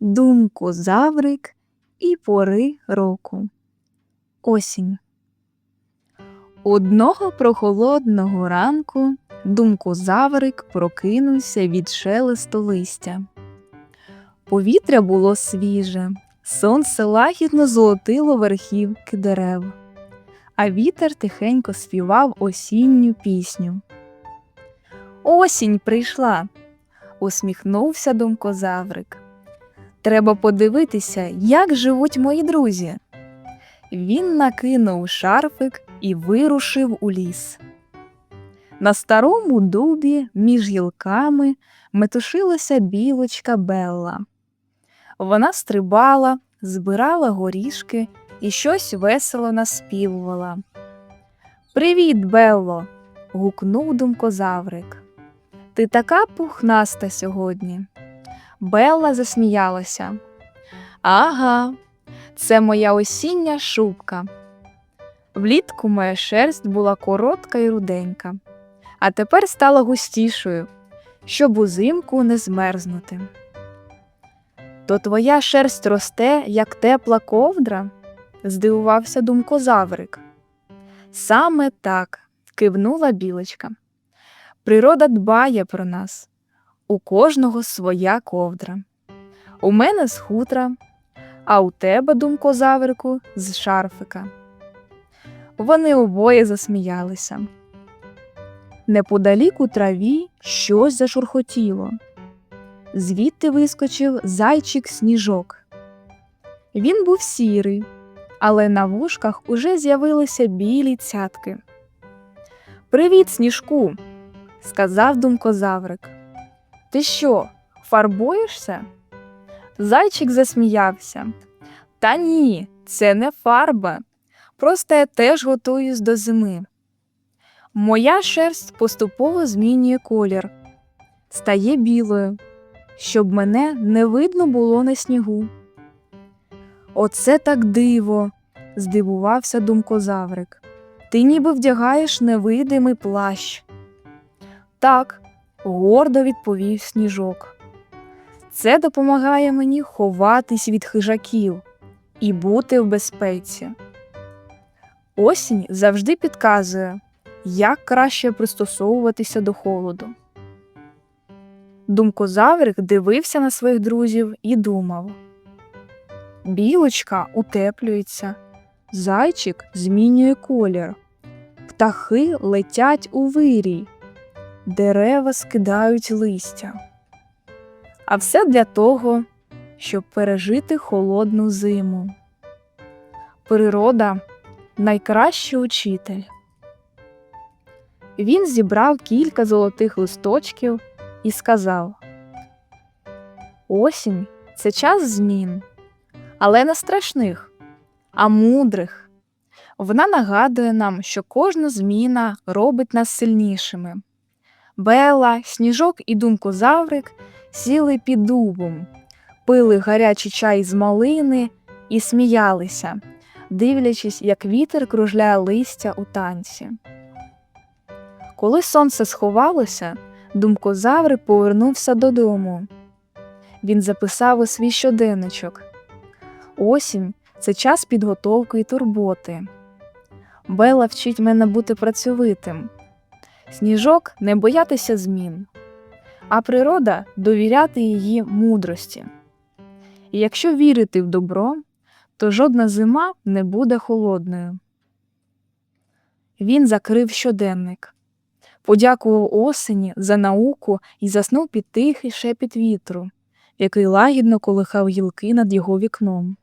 думку заврик і пори року. Осінь. Одного прохолодного ранку думку заврик прокинувся від шелесту листя. Повітря було свіже, сонце лагідно золотило верхівки дерев, а вітер тихенько співав осінню пісню. Осінь прийшла, усміхнувся думкозаврик. Треба подивитися, як живуть мої друзі. Він накинув шарфик і вирушив у ліс. На старому дубі між гілками метушилася білочка Белла. Вона стрибала, збирала горішки і щось весело наспівувала. Привіт, Белло! гукнув думкозаврик. Ти така пухнаста сьогодні. Белла засміялася. Ага, це моя осіння шубка. Влітку моя шерсть була коротка і руденька, а тепер стала густішою, щоб узимку не змерзнути. То твоя шерсть росте, як тепла ковдра? здивувався думкозаврик. Саме так, кивнула білочка. Природа дбає про нас. У кожного своя ковдра. У мене з хутра, а у тебе, думкозаврику, з шарфика. Вони обоє засміялися. Неподалік у траві щось зашурхотіло. Звідти вискочив зайчик сніжок. Він був сірий, але на вушках уже з'явилися білі цятки. Привіт, сніжку, сказав думкозаврик. Ти що, фарбуєшся? Зайчик засміявся. Та ні, це не фарба. Просто я теж готуюсь до зими. Моя шерсть поступово змінює колір, стає білою, щоб мене не видно було на снігу. Оце так диво, здивувався думкозаврик. Ти ніби вдягаєш невидимий плащ. Так, гордо відповів сніжок. Це допомагає мені ховатись від хижаків і бути в безпеці. Осінь завжди підказує, як краще пристосовуватися до холоду. Думкозаврик дивився на своїх друзів і думав Білочка утеплюється, зайчик змінює колір, птахи летять у вирій, дерева скидають листя. А все для того, щоб пережити холодну зиму. Природа найкращий учитель. Він зібрав кілька золотих листочків і сказав: Осінь це час змін, але не страшних, а мудрих. Вона нагадує нам, що кожна зміна робить нас сильнішими. Бела, сніжок і думкозаврик сіли під дубом, пили гарячий чай з малини і сміялися, дивлячись, як вітер кружляє листя у танці. Коли сонце сховалося, думкозаври повернувся додому. Він записав у свій щоденничок Осінь це час підготовки і турботи. Бела вчить мене бути працьовитим, сніжок не боятися змін, а природа довіряти її мудрості. І якщо вірити в добро, то жодна зима не буде холодною. Він закрив щоденник, подякував осені за науку і заснув під тихий шепіт вітру, який лагідно колихав гілки над його вікном.